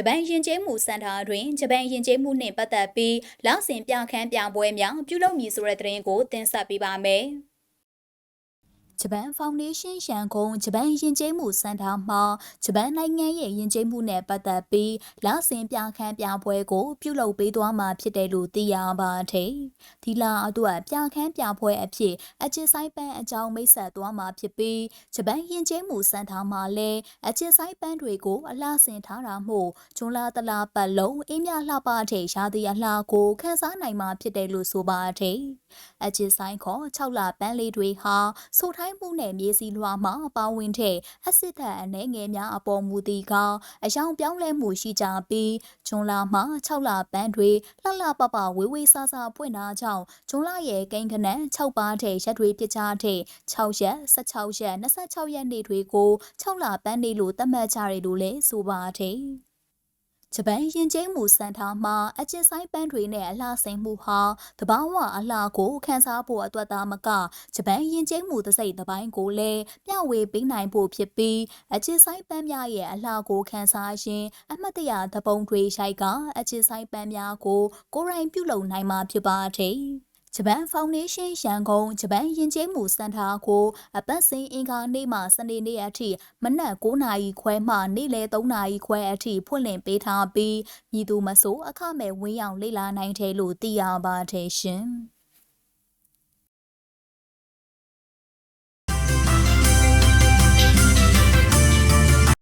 ဂျပန်ယဉ်ကျေးမှုစင်တာတွင်ဂျပန်ယဉ်ကျေးမှုနှင့်ပတ်သက်ပြီးလောက်ဆင်ပြခန်းပြပွဲများပြုလုပ်မည်ဆိုတဲ့သတင်းကိုတင်ဆက်ပေးပါမယ်။ ဂျပန်ဖောင်ဒေးရှင်းရန်ကုန်ဂျပန်ယဉ်ကျေးမှုစင်တာမှဂျပန်နိုင်ငံရဲ့ယဉ်ကျေးမှုနဲ့ပတ်သက်ပြီးလဆင်ပြခန်းပြပွဲကို ပြုလုပ်ပေးသွားမှာဖြစ်တယ်လို့သိရပါတယ်။ဒီလအတွက်ပြခန်းပြပွဲအဖြစ်အချစ်ဆိုင်ပန်းအကြောင်းမိတ်ဆက်သွားမှာဖြစ်ပြီးဂျပန်ယဉ်ကျေးမှုစင်တာမှာလည်းအချစ်ဆိုင်ပန်းတွေကိုအလှဆင်ထားတာမို့ဂျွန်လာတလာပတ်လုံးအင်းမြလှပတဲ့ရာသီအလှကိုခန်းစားနိုင်မှာဖြစ်တယ်လို့ဆိုပါတယ်။အချစ်ဆိုင်ခေါ်6လပန်းလေးတွေဟာဆိုထိုင်းမှုနဲ့မြေစီလွှာမှာပါဝင်တဲ့အစစ်ဓာတ်အနေငယ်များအပေါ်မူတည်ကအယောင်ပြောင်းလဲမှုရှိကြပြီးဂျွန်လာမှာ6လပန်းတွေလှလှပပဝေးဝေးဆဆပွင့်တာကြောင့်ဂျွန်လာရဲ့ကိန်းကနန်း6ပါးတဲ့ရက်တွေဖြစ်ကြတဲ့6ရက်16ရက်26ရက်နေ့တွေကို6လပန်းနေလို့သတ်မှတ်ကြတယ်လို့လည်းဆိုပါတယ် ဂျပန်ယဉ်ကျေးမှုစံထားမှာအကျဉ်ဆိုင်ပန်းတွေနဲ့အလှစိန်မှုဟာတဘာဝအလှကိုခန်းစားဖို့အတွက်သားမကဂျပန်ယဉ်ကျေးမှုသစိတ်တစ်ပိုင်းကိုလည်းမျှဝေပေးနိုင်ဖို့ဖြစ်ပြီးအကျဉ်ဆိုင်ပန်းများရဲ့အလှကိုခန်းစားခြင်းအမှတ်တရသပုံတွေရိုက်ကအကျဉ်ဆိုင်ပန်းများကိုကိုယ်တိုင်ပြုလုပ်နိုင်မှာဖြစ်ပါတယ်။ ဂျပန်ဖောင်ဒေးရှင်းရန်ကုန်ဂျပန်ယဉ်ကျေးမှုစင်တာကိုအပတ်စဉ်အင်္ဂါနေ့မှစနေနေ့အထိမနက်9နာရီခွဲမှနေ့လယ်3နာရီခွဲအထိဖွင့်လှစ်ပေးထားပြီးမြည်သူမဆိုအခမဲ့ဝင်းရောင်လေ့လာနိုင်တယ်လို့သိရပါတယ်ရှင်။